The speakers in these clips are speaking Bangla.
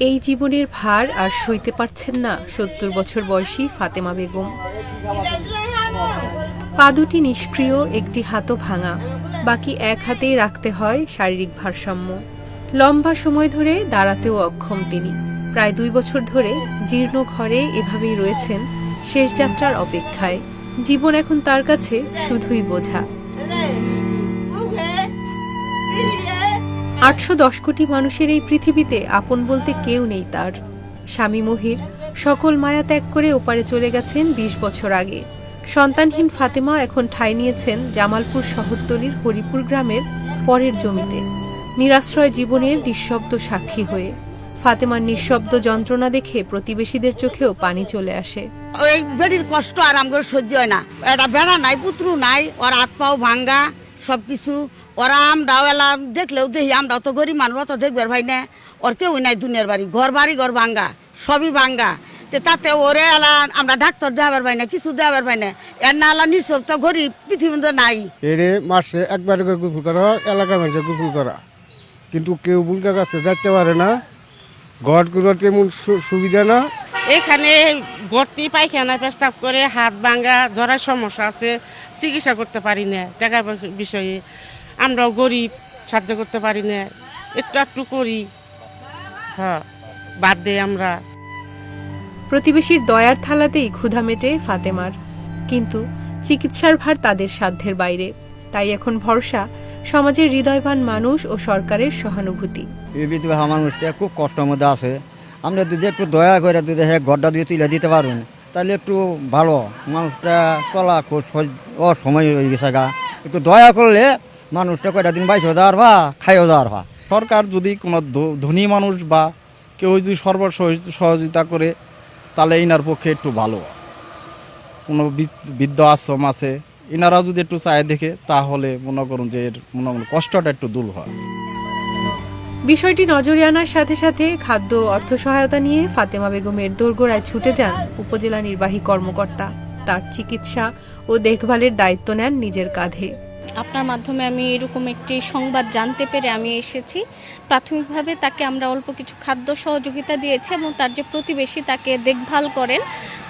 এই জীবনের ভার আর সইতে পারছেন না সত্তর বছর বয়সী ফাতেমা বেগম। পা দুটি নিষ্ক্রিয়, একটি হাতও ভাঙা। বাকি এক হাতেই রাখতে হয় শারীরিক ভারসাম্য। লম্বা সময় ধরে দাঁড়াতেও অক্ষম তিনি। প্রায় দুই বছর ধরে জীর্ণ ঘরে এভাবেই রয়েছেন শেষ যাত্রার অপেক্ষায়। জীবন এখন তার কাছে শুধুই বোঝা। আটশো দশ কোটি মানুষের এই পৃথিবীতে আপন বলতে কেউ নেই তার। স্বামী মহির সকল মায়া ত্যাগ করে ওপারে চলে গেছেন ২০ বছর আগে। সন্তানহীন ফাতেমা এখন ঠাঁই নিয়েছেন জামালপুর শহরতলির হরিপুর গ্রামের পরের জমিতে। নিরাশ্রয় জীবনের নিঃশব্দ সাক্ষী হয়ে। ফাতেমার নিঃশব্দ যন্ত্রণা দেখে প্রতিবেশীদের চোখেও পানি চলে আসে। ওই বেড়ির কষ্ট আর আমার সহ্য হয় না। এটা বেড়া নাই পুত্র নাই, ওর হাত পাও ভাঙ্গা। সব কিছু ওরা আমরাও এলাম, দেখলেও দেখি আমরাও তো গরিব মানুষ তো দেখবার ভাই না। ওর কেউ নাই দুনিয়ার বাড়ি, ঘর বাড়ি, ঘর ভাঙ্গা, সবই ভাঙ্গা। তে তাতে ওরে এলা, আমরা ডাক্তার দেওয়ার পাই না, কিছু দেওয়ার পাই না। এর না আলা নিঃসব তো গরিব পৃথিবীতে নাই। এরে মাসে একবার করে গোসল করা, এলাকা মানুষে গোসল করা। কিন্তু কেউ বুলকা কাছে যাইতে পারে না। ঘর করে তেমন সুবিধা না। এখানে ভর্তি পায়খানা প্রস্তাব করে হাত ভাঙ্গা ধরার সমস্যা আছে চিকিৎসা করতে পারি না টাকা পয়সা বিষয়ে। আমরাও গরিব সাহায্য করতে পারি না। একটু একটু করি। হ্যাঁ বাদ দেই আমরা। প্রতিবেশীর দয়ার থালাতেই ক্ষুধা মেটে ফাতেমার। কিন্তু চিকিৎসার ভার তাদের সাধ্যের বাইরে। তাই এখন ভরসা সমাজের হৃদয়বান মানুষ ও সরকারের সহানুভূতি। এই বিধবা মানুষটা খুব কষ্টের মধ্যে আছে। আমরা যদি একটু দয়া করে যদি হ্যাঁ ঘরটা দিয়ে তুলে দিতে পারুন, তাহলে একটু ভালো। মানুষটা চলা অসময় হয়ে গেছে গা। একটু দয়া করলে মানুষটা কয়টা দিন বাইশ দেওয়ার বা খাইও দেওয়ার বা সরকার যদি কোনো ধনী মানুষ বা কেউ যদি সর্ব সহযোগিতা করে, তাহলে এনার পক্ষে একটু ভালো। কোনো বৃদ্ধ আশ্রম আছে এনারাও যদি একটু চায় দেখে, তাহলে মনে করুন যে এর মনে কষ্টটা একটু দূর হয়। বিষয়টি নজরে আনার সাথে সাথে খাদ্য অর্থ সহায়তা নিয়ে ফাতেমা বেগমের দোরগোড়ায় ছুটে যান উপজেলা নির্বাহী কর্মকর্তা। তার চিকিৎসা ও দেখভালের দায়িত্ব নেন নিজের কাঁধে। আপনার মাধ্যমে আমি এরকম একটি সংবাদ জানতে পেরে আমি এসেছি। প্রাথমিকভাবে তাকে আমরা অল্প কিছু খাদ্য সহযোগিতা দিয়েছি এবং তার যে প্রতিবেশী তাকে দেখভাল করেন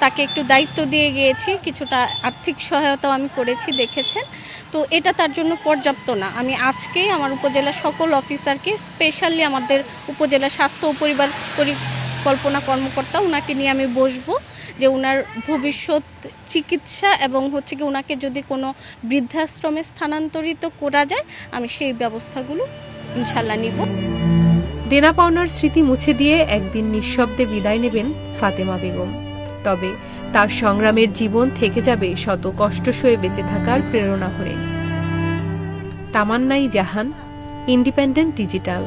তাকে একটু দায়িত্ব দিয়ে গিয়েছি, কিছুটা আর্থিক সহায়তাও আমি করেছি, দেখেছেন। তো এটা তার জন্য পর্যাপ্ত না। আমি আজকেই আমার উপজেলা সকল অফিসারকে, স্পেশালি আমাদের উপজেলা স্বাস্থ্য ও পরিবার পরিকল্পনা কর্মকর্তা ওনাকে নিয়ে আমি বসবো যে ওনার ভবিষ্যৎ চিকিৎসা এবং হচ্ছে কি ওনাকে যদি কোনো বৃদ্ধাশ্রমে স্থানান্তরিত করা যায়, আমি সেই ব্যবস্থাগুলো ইনশাল্লাহ নিব। দেনা পাওনার স্মৃতি মুছে দিয়ে একদিন নিঃশব্দে বিদায় নেবেন ফাতেমা বেগম। তবে তার সংগ্রামের জীবন থেকে যাবে শত কষ্ট সয়ে বেঁচে থাকার প্রেরণা হয়ে। তামান্নাই জাহান, ইন্ডিপেন্ডেন্ট ডিজিটাল।